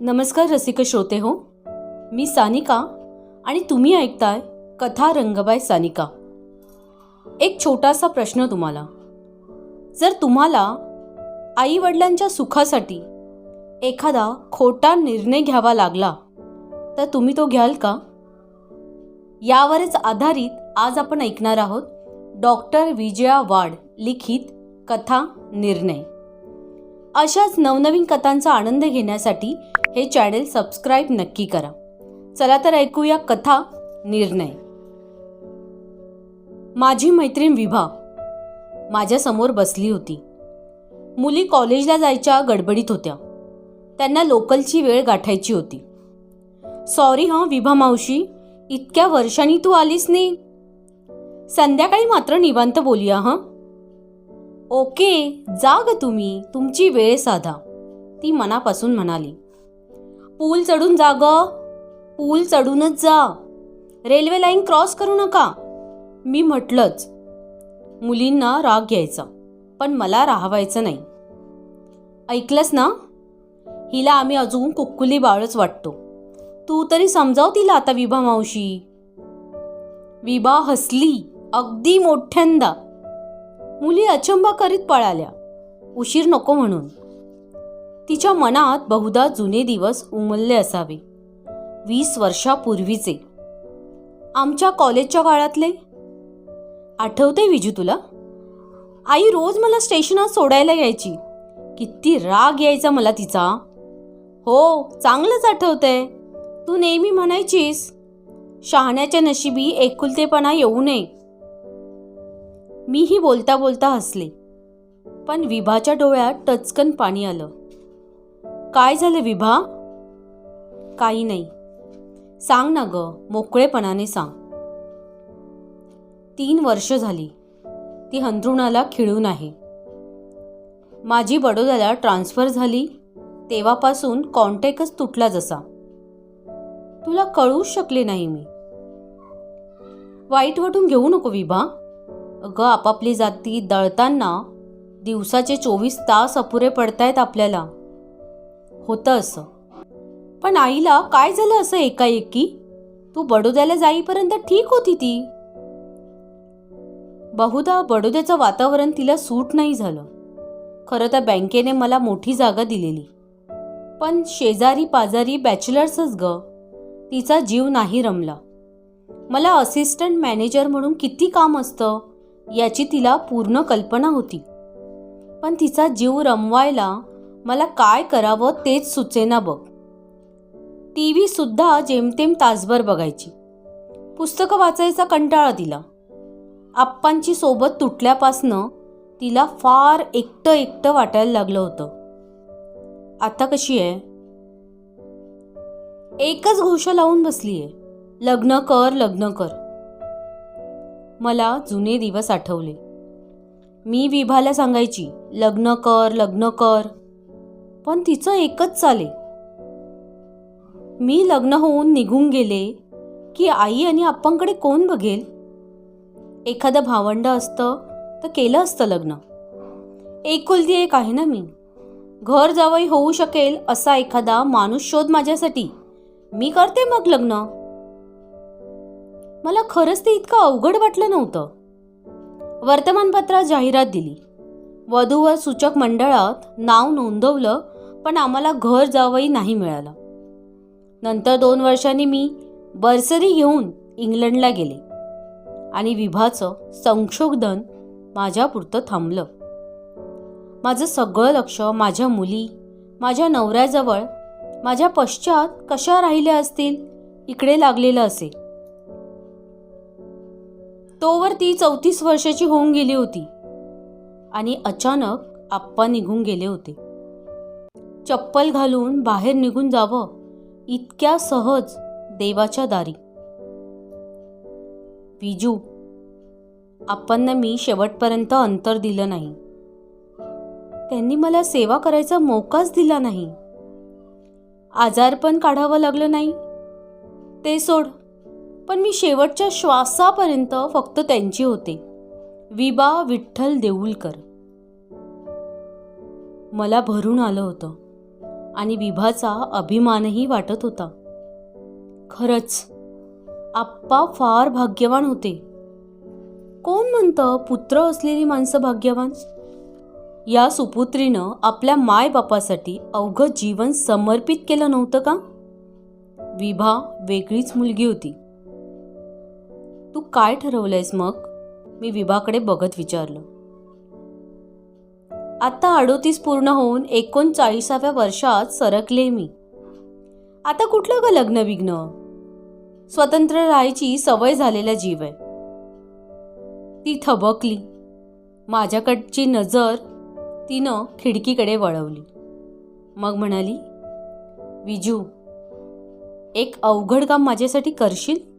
नमस्कार रसिक श्रोते हो. मी सानिका आणि तुम्ही ऐकताय कथा रंगबाय सानिका. एक छोटासा प्रश्न तुम्हाला. जर तुम्हाला आईवडिलांच्या सुखासाठी एखादा खोटा निर्णय घ्यावा लागला तर तुम्ही तो घ्याल का? यावरच आधारित आज आपण ऐकणार आहोत डॉक्टर विजया वाड लिखित कथा निर्णय. अशाच नवनवीन कथांचा आनंद घेण्यासाठी हे चॅनेल सबस्क्राईब नक्की करा. चला तर ऐकूया कथा निर्णय. माझी मैत्रीण विभा माझ्यासमोर बसली होती. मुली कॉलेजला जायच्या गडबडीत होत्या. त्यांना लोकलची वेळ गाठायची होती. सॉरी हां विभा मावशी इतक्या वर्षांनी तू आलीस नाही संध्याकाळी मात्र निवांत बोलूया हां. ओके जा तुम्ही तुमची वेळ साधा. ती मनापासून म्हणाली. पूल चढून जा पूल चढूनच जा. रेल्वे लाईन क्रॉस करू नका. मी म्हटलंच. मुलींना राग घ्यायचा पण मला राहावायचं नाही. ऐकलंस ना? हिला आम्ही अजून कुक्कुली बाळच वाटतो. तू तरी समजाव तिला आता विभा मावशी. विभा हसली अगदी मोठ्यांदा. मुली अचंबा करीत पळाल्या. उशीर नको म्हणून. तिच्या मनात बहुधा जुने दिवस उमलले असावे. वीस वर्षापूर्वीचे. आमच्या कॉलेजच्या काळातले? आठवते विजू तुला? आई रोज मला स्टेशनात सोडायला यायची. किती राग यायचा मला तिचा. हो चांगलंच आठवतंय. तू नेहमी म्हणायचीस शहाण्याच्या नशिबी एकुलतेपणा येऊ नये. मीही बोलता बोलता हसले. पण विभाच्या डोळ्यात टचकन पाणी आलं. काय झालं विभा? काही नाही. सांग ना ग मोकळेपणाने सांग. तीन वर्ष झाली. ती हंतरुणाला खिळून आहे. माझी बडोद्याला ट्रान्स्फर झाली. तेव्हापासून कॉन्टॅक्टच तुटला जसा. तुला कळूच शकले नाही मी. वाईट वाटून घेऊ नको विभा. अगं आपापली जाती दळताना दिवसाचे चोवीस तास अपुरे पडतायत आपल्याला. होतं असं. पण आईला काय झालं असं एकाएकी? तू बडोद्याला जाईपर्यंत ठीक होती ती. बहुधा बडोद्याचं वातावरण तिला सूट नाही झालं. खरं तर बँकेने मला मोठी जागा दिलेली. पण शेजारी पाजारी बॅचलर्सच ग. तिचा जीव नाही रमला. मला असिस्टंट मॅनेजर म्हणून किती काम असतं? याची तिला पूर्ण कल्पना होती. पण तिचा जीव रमवायला मला काय करावं तेच सुचेना बघ. टी व्ही सुद्धा जेमतेम तासभर बघायची. पुस्तकं वाचायचा कंटाळा तिला. आप्पांची सोबत तुटल्यापासनं तिला फार एकटं एकटं वाटायला लागलं होतं. आता कशी आहे? एकच घोष लावून बसली आहे लग्न कर लग्न कर. मला जुने दिवस आठवले. मी विभाला सांगायची लग्न कर लग्न कर. पण तिचं एकच चाले. मी लग्न होऊन निघून गेले की आई आणि आप्पांकडे कोण बघेल? एखादं भावंड असतं तर केलं असतं लग्न. एकुलती एक आहे ना मी. घर जावई होऊ शकेल असा एखादा माणूस शोध माझ्यासाठी. मी करते मग लग्न. मला खरंच ते इतकं अवघड वाटलं नव्हतं. वर्तमानपत्रात जाहिरात दिली. वधूवर सूचक मंडळात नाव नोंदवलं पण आम्हाला घर जावंही नाही मिळालं. नंतर दोन वर्षांनी मी बर्सरी घेऊन इंग्लंडला गेले. आणि विभाचं संशोधन माझ्यापुरतं थांबलं. माझं सगळं लक्ष माझ्या मुली माझ्या नवऱ्याजवळ माझ्या पश्चात कशा राहिल्या असतील इकडे लागलेलं असे. तोवर ती चौतीस वर्षाची होऊन गेली होती. आणि अचानक आप्पा निघून गेले होते. चप्पल घालून बाहेर निघून जावं इतक्या सहज देवाच्या दारी. विजू आप्पांना मी शेवटपर्यंत अंतर दिलं नाही. त्यांनी मला सेवा करायचा मोकाच दिला नाही. आजारपण काढावं लागलं नाही. ते सोड पण मी शेवटच्या श्वासापर्यंत फक्त त्यांची होते. विबा विठ्ठल देऊलकर. मला भरून आलं होतं आणि विभाचा अभिमानही वाटत होता. खरंच आप्पा फार भाग्यवान होते. कोण म्हणतं पुत्र असलेली माणसं भाग्यवान? या सुपुत्रीनं आपल्या मायबापासाठी अवघं जीवन समर्पित केलं नव्हतं का? विभा वेगळीच मुलगी होती. तू काय ठरवलंयस मग? मी विभाकडे बघत विचारलं. आत्ता अडोतीस पूर्ण होऊन एकोणचाळीसाव्या वर्षात सरकले मी. आता कुठलं ग लग्न विघ्न? स्वतंत्र राहायची सवय झालेला जीव आहे ती थबकली. माझ्याकडची नजर तिनं खिडकीकडे वळवली. मग म्हणाली विजू एक अवघड काम माझ्यासाठी करशील?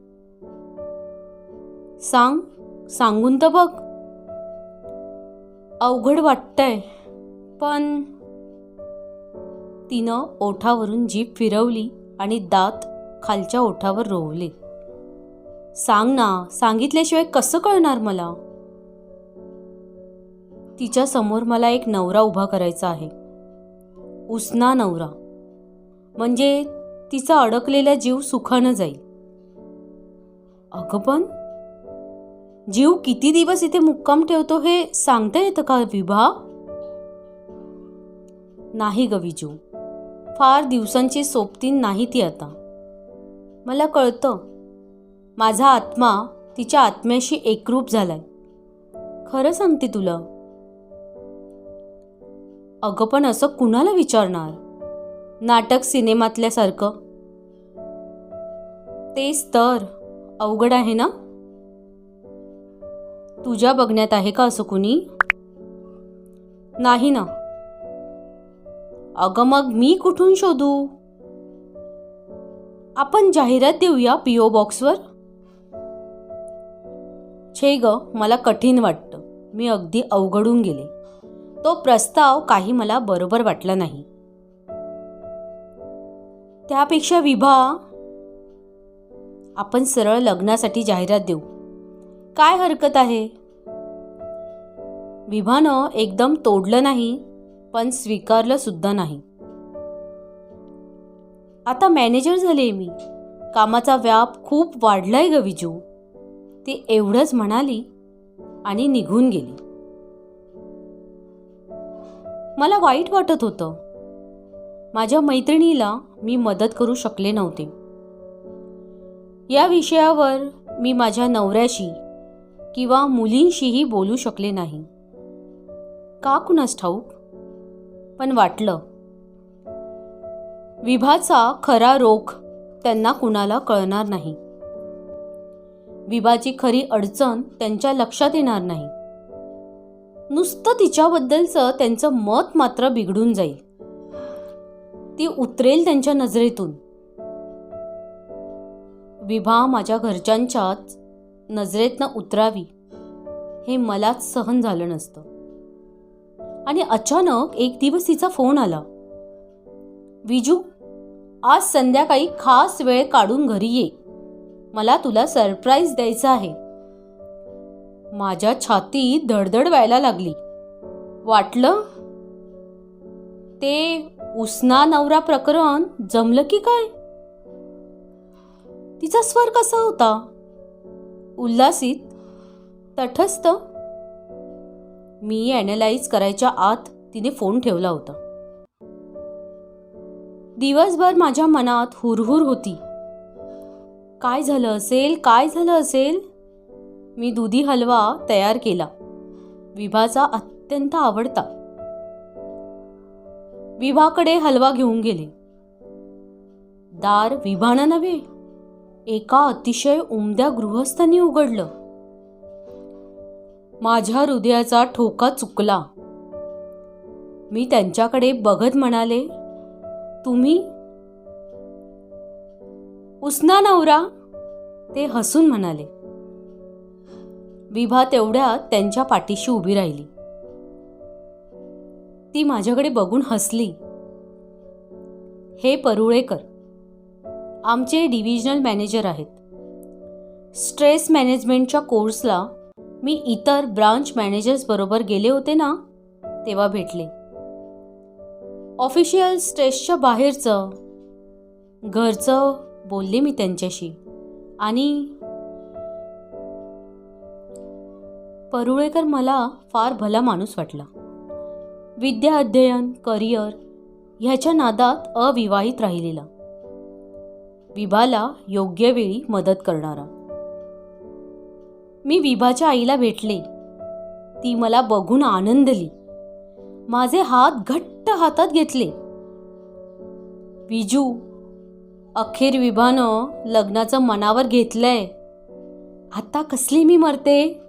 सांग सांगून तर बघ. अवघड वाटतंय पण तिनं ओठावरून जीभ फिरवली आणि दात खालच्या ओठावर रोवले. सांग ना सांगितल्याशिवाय कसं कळणार मला? तिच्या समोर मला एक नवरा उभा करायचा आहे. उसना नवरा. म्हणजे तिचा अडकलेला जीव सुखानं जाईल. अगं पण जीव किती दिवस इथे मुक्काम ठेवतो हे सांगता येतं का विभा? नाही ग विजू. फार दिवसांची सोबतीन नाही ती आता. मला कळतं. माझा आत्मा तिच्या आत्म्याशी एकरूप झालाय. खरं सांगते तुला. अगं पण असं कुणाला विचारणार? नाटक सिनेमातल्यासारखं. तेच तर. अवघड आहे ना? तुझ्या बघण्यात आहे का असं कुणी? नाही ना. अगं मग मी कुठून शोधू? आपण जाहिरात देऊया पीओ बॉक्सवर छे ग मला कठीण वाटतं. मी अगदी अवघडून गेले. तो प्रस्ताव काही मला बरोबर वाटला नाही. त्यापेक्षा विभा आपण सरळ लग्नासाठी जाहिरात देऊ. काय हरकत आहे? विभानं एकदम तोडलं नाही पण स्वीकारलं सुद्धा नाही. आता मॅनेजर झाले मी. कामाचा व्याप खूप वाढलाय ग विजू. ती एवढंच म्हणाली आणि निघून गेली. मला वाईट वाटत होतं. माझ्या मैत्रिणीला मी मदत करू शकले नव्हते. या विषयावर मी माझ्या नवऱ्याशी किंवा मुलींशीही बोलू शकले नाही. का कुणास ठाऊक? पण वाटलं. विभाचा खरा रोख त्यांना कुणाला कळणार नाही. विभाची खरी अडचण त्यांच्या लक्षात येणार नाही. नुसतं तिच्याबद्दलचं त्यांचं मत मात्र बिघडून जाईल. ती उतरेल त्यांच्या नजरेतून. विभा माझ्या घरच्यांच्याच नजरेतनं उतरावी हे मलाच सहन झालं नसतं. आणि अचानक एक दिवस तिचा फोन आला. विजू आज संध्याकाळी खास वेळ काढून घरी ये. मला तुला सरप्राईज द्यायचं आहे. माझ्या छाती धडधड व्हायला लागली. वाटलं? ते उसना नवरा प्रकरण जमलं की काय? तिचा स्वर कसा होता? उल्हासित तटस्थ. मी ॲनलाइज करायच्या आत तिने फोन ठेवला होता. दिवसभर माझ्या मनात हुरहुर होती. काय झालं असेल? काय झालं असेल? मी दुधी हलवा तयार केला. विभाचा अत्यंत आवडता. विभाकडे हलवा घेऊन गेले. दार विभानं नव्हे एका अतिशय उमद्या गृहस्थांनी उघडलं. माझ्या हृदयाचा ठोका चुकला. मी त्यांच्याकडे बघत म्हणाले तुम्ही? उसना नवरा ते हसून म्हणाले. विभा तेवढ्या त्यांच्या पाठीशी उभी राहिली. ती माझ्याकडे बघून हसली. हे परुळेकर आमचे डिव्हिजनल मॅनेजर आहेत. स्ट्रेस मॅनेजमेंटच्या कोर्सला मी इतर ब्रांच मॅनेजर्सबरोबर गेले होते ना तेव्हा भेटले. ऑफिशियल स्ट्रेसच्या बाहेरचं घरचं बोलले मी त्यांच्याशी आणि परुळेकर मला फार भला माणूस वाटला. विद्या अध्ययन करिअर ह्याच्या नादात अविवाहित राहिलेला. विभाला योग्य वेळी मदत करणारा. मी विभाच्या आईला भेटले. ती मला बघून आनंदली. माझे हात घट्ट हातात घेतले. विजू अखेर विभानं लग्नाचं मनावर घेतलंय. आता कसली मी मरते?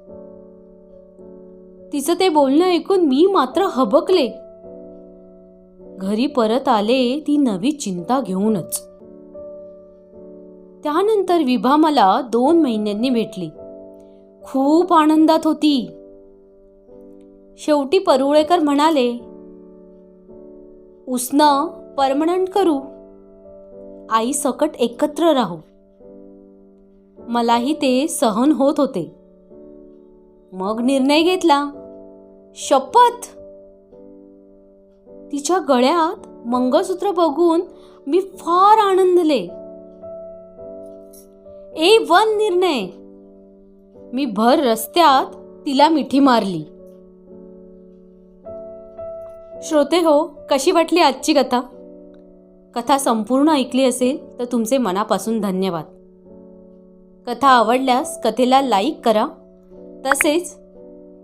तिचं ते बोलणं ऐकून मी मात्र हबकले. घरी परत आले ती नवी चिंता घेऊनच. त्यानंतर विभा मला दोन महिन्यांनी भेटली. खूप आनंदात होती. शेवटी परुळेकर म्हणाले उसनं परमनंट करू. आई सकट एकत्र राहू. मलाही ते सहन होत होते. मग निर्णय घेतला शपथ. तिच्या गळ्यात मंगळसूत्र बघून मी फार आनंदले. ए वन निर्णय. मी भर रस्त्यात तिला मिठी मारली. श्रोते हो कशी वाटली आजची कथा? कथा संपूर्ण ऐकली असेल तर तुमचे मनापासून धन्यवाद. कथा आवडल्यास कथेला लाईक करा. तसेच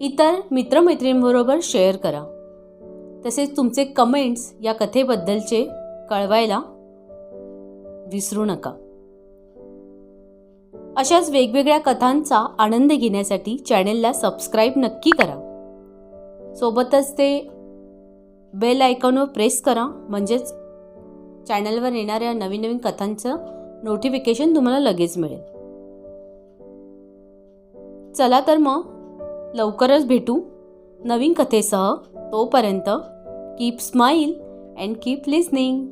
इतर मित्रमैत्रिणींबरोबर शेअर करा. तसेच तुमचे कमेंट्स या कथेबद्दलचे कळवायला विसरू नका. अशाच वेगवेगळ्या कथांचा आनंद घेण्यासाठी चॅनेलला सबस्क्राईब नक्की करा. सोबतच ते बेल आयकॉनवर प्रेस करा. म्हणजेच चॅनलवर येणाऱ्या नवीन नवीन कथांचं नोटिफिकेशन तुम्हाला लगेच मिळेल. चला तर मग लवकरच भेटू नवीन कथेसह. तोपर्यंत keep smile and keep listening